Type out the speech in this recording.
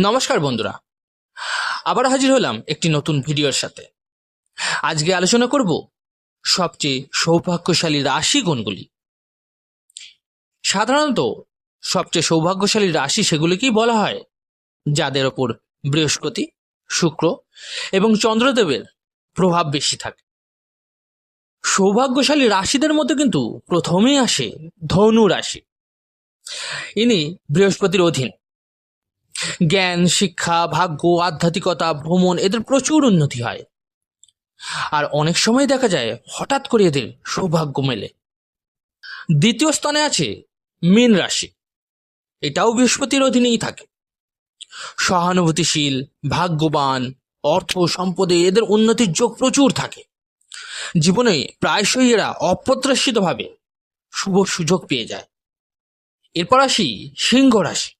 নমস্কার বন্ধুরা। আবার হাজির হলাম একটি নতুন ভিডিওর সাথে। আজকে আলোচনা করব সবচেয়ে সৌভাগ্যশালী রাশি কোনগুলি? সাধারণত সবচেয়ে সৌভাগ্যশালী রাশি সেগুলিকেই বলা হয়, যাদের ওপর বৃহস্পতি, শুক্র এবং চন্দ্রদেবের প্রভাব বেশি থাকে। সৌভাগ্যশালী রাশিদের মধ্যে কিন্তু প্রথমেই আসে ধনু রাশি। ইনি বৃহস্পতির অধীন। জ্ঞান, শিক্ষা, ভাগ্য, আধ্যাত্মিকতা, ভ্রমণ এদের প্রচুর উন্নতি হয়। আর অনেক সময় দেখা যায় হঠাৎ করে এদের সৌভাগ্য মেলে। দ্বিতীয় স্থানে আছে মীন রাশি। এটাও বৃহস্পতির অধীনেই থাকে। সহানুভূতিশীল, ভাগ্যবান, অর্থ, সম্পদে এদের উন্নতির যোগ প্রচুর থাকে। জীবনে প্রায়শই এরা অপ্রত্যাশিতভাবে শুভ সুযোগ পেয়ে যায়। এরপর আসি সিংহ রাশি।